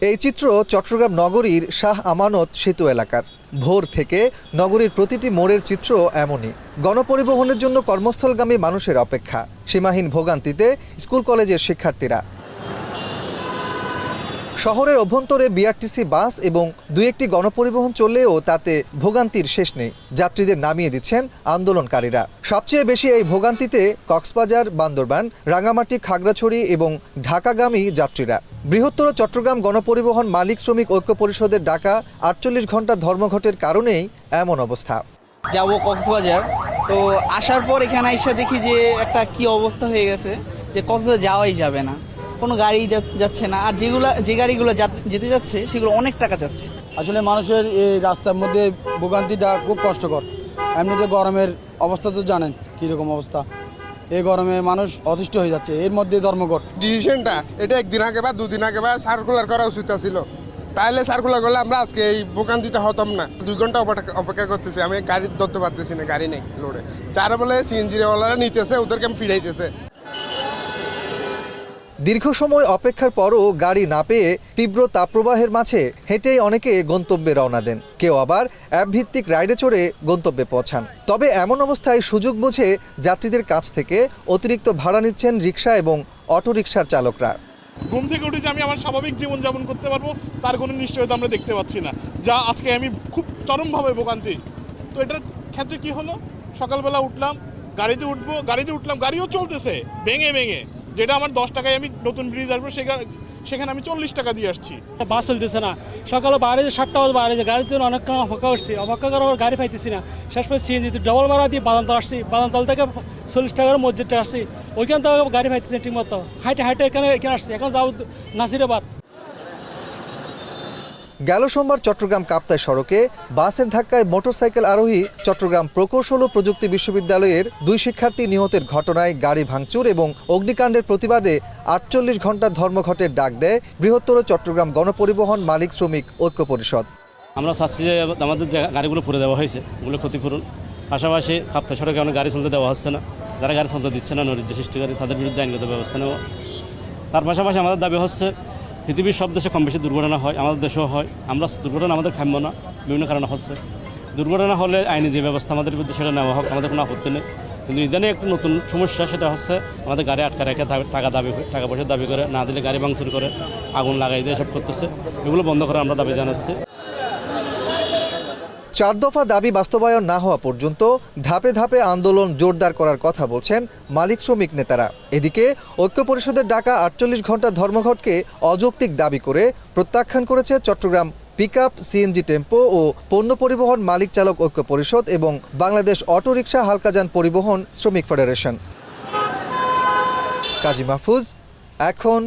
এই চিত্র চট্টগ্রাম নগরীর শাহ আমানত সেতু এলাকার। ভোর থেকে নগরীর প্রতিটি মোড়ের চিত্র এমনই। গণপরিবহনের জন্য কর্মস্থলগামী মানুষের অপেক্ষা। সীমাহীন ভোগান্তিতে স্কুল কলেজের শিক্ষার্থীরা শহরের অভ্যন্তরে বিআরটিসি বাস এবং দু একটি গণপরিবহন চললেও তাতে ভোগান্তির শেষ নেই। যাত্রীদের নামিয়ে দিচ্ছেন আন্দোলনকারীরা। সবচেয়ে বেশি এই ভোগান্তিতে কক্সবাজার, বান্দরবান, রাঙামাটি, খাগড়াছড়ি এবং ঢাকাগামী যাত্রীরা। বৃহত্তর চট্টগ্রাম গণপরিবহন মালিক শ্রমিক ঐক্য পরিষদের ডাকা আটচল্লিশ ঘণ্টা ধর্মঘটের কারণেই এমন অবস্থা। যাব কক্সবাজার। তো আসার পর এখানে এসে দেখি যে একটা কি অবস্থা হয়ে গেছে, যে কক্সবাজার যাওয়াই যাবে না। কোনো গাড়ি যা- যাচ্ছে না। আর যেগুলো যে গাড়িগুলো যা- যেতে যাচ্ছে সেগুলো অনেক টাকা যাচ্ছে। আসলে মানুষের এই রাস্তার মধ্যে ভোগান্তিটা খুব কষ্টকর। এমনিতে গরমের অবস্থা তো জানেন কীরকম অবস্থা। এই গরমে মানুষ অতিষ্ঠ হয়ে যাচ্ছে এর মধ্যে ধর্মঘট। ডিসিশনটা এটা একদিন আগে বা দুদিন আগে বা সার্কুলার করা উচিত ছিল তাহলে সার্কুলার করলে আমরা আজকে এই ভোগান্তিতে হতাম না। দুই ঘণ্টা অপেক্ষা অপেক্ষা করতেছি আমি গাড়ি ধরতে পারতেছি না গাড়ি নেই লোডে যারা বলে সিএনজি ওয়ালারা নিতেছে ওদেরকে আমি ফিরাইতেছে। দীর্ঘ সময় অপেক্ষার পরও গাড়ি না পেয়ে তীব্র তাপপ্রবাহের মাঝে হেঁটেই অনেকে গন্তব্যে রওনা দেন। কেউ আবার অ্যাপ ভিত্তিক রাইডে চড়ে গন্তব্যে পৌঁছান। তবে এমন অবস্থায় সুযোগ বুঝে যাত্রীদের কাছ থেকে অতিরিক্ত ভাড়া নিচ্ছেন রিক্সা এবং অটোরিকশার চালকরা। ঘুম থেকে উঠে যে আমি আমার স্বাভাবিক জীবন যাপন করতে পারব, তার কোনো নিশ্চয়তা আমরা দেখতে পাচ্ছি না। যা আজকে আমি খুব চরমভাবে ভোগান্তি। তো এটার ক্ষেত্রে কি হলো? সকালবেলা উঠলাম, গাড়িতে উঠবো, গাড়িতে উঠলাম, গাড়িও চলতেছে, ভেঙে ভেঙে। যেটা আমার দশ টাকায় আমি নতুন ব্রিজ আসব, সেখানে সেখানে আমি চল্লিশ টাকা দিয়ে আসছি। বাস চলতেছে না। সকালে বাইরে যে সাতটা বাজে বাইরে যে গাড়ির জন্য অনেকক্ষণ অপেক্ষা করছি অপেক্ষা আমার গাড়ি পাইতেছি না। শেষ পরে সিএনজি ডবল ভাড়া দিয়ে বাদামতল আসছি। বাদামতল থেকে চল্লিশ টাকার মসজিদটা আসছি। ওইখান থেকে গাড়ি পাইতেছি ঠিকমতো। হাইটে হাইটে এখানে এখানে আসছি। এখন যাও নাসিরাবাদ। গেল সোমবার চট্টগ্রাম কাপ্তাই সড়কে বাসের ধাক্কায় মোটরসাইকেল আরোহী চট্টগ্রাম প্রকৌশল ও প্রযুক্তি বিশ্ববিদ্যালয়ের দুই শিক্ষার্থী নিহতের ঘটনায় গাড়ি ভাঙচুর এবং অগ্নিকাণ্ডের প্রতিবাদে আটচল্লিশ ঘণ্টা ধর্মঘটের ডাক দেয় বৃহত্তর চট্টগ্রাম গণপরিবহন মালিক শ্রমিক ঐক্য পরিষদ। আমরা চাচ্ছি যে আমাদের যে গাড়িগুলো পুরে দেওয়া হয়েছে ওগুলো ক্ষতিপূরণ। পাশাপাশি কাপ্তা সড়কে অনেক গাড়ি চলতে দেওয়া হচ্ছে না। যারা গাড়ি চলতে দিচ্ছে না, নৈরাজ্য সৃষ্টিকারী, তাদের বিরুদ্ধে আইনগত ব্যবস্থা নেওয়া। তার পাশাপাশি আমাদের দাবি হচ্ছে পৃথিবীর সব দেশে কম বেশি দুর্ঘটনা হয়, আমাদের দেশেও হয়। আমরা দুর্ঘটনা আমাদের খাম্য না, বিভিন্ন কারণে হচ্ছে। দুর্ঘটনা হলে আইনি যে ব্যবস্থা আমাদের বিরুদ্ধে সেটা নেওয়া হোক, আমাদের কোনো আপত্তি নেই। কিন্তু ইদানে একটু নতুন সমস্যা, সেটা হচ্ছে আমাদের গাড়ি আটকা রেখে টাকা দাবি টাকা পয়সা দাবি করে, না দিলে গাড়ি ভাঙচুর করে, আগুন লাগাই দিয়ে এসব করতেছে। এগুলো বন্ধ করে আমরা দাবি জানাচ্ছি। চার দফা দাবি বাস্তবায়ন না হওয়া পর্যন্ত ধাপে ধাপে আন্দোলন জোরদার করার কথা বলছেন মালিক শ্রমিক নেতারা। এদিকে ঐক্য পরিষদের ডাকা আটচল্লিশ ঘণ্টা ধর্মঘটকে অযৌক্তিক দাবি করে প্রত্যাখ্যান করেছে চট্টগ্রাম পিকআপ, সিএনজি টেম্পো ও পণ্য পরিবহন মালিক চালক ঐক্য পরিষদ এবং বাংলাদেশ অটোরিকশা হালকাযান পরিবহন শ্রমিক ফেডারেশন। কাজী মাহফুজ, এখন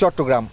চট্টগ্রাম।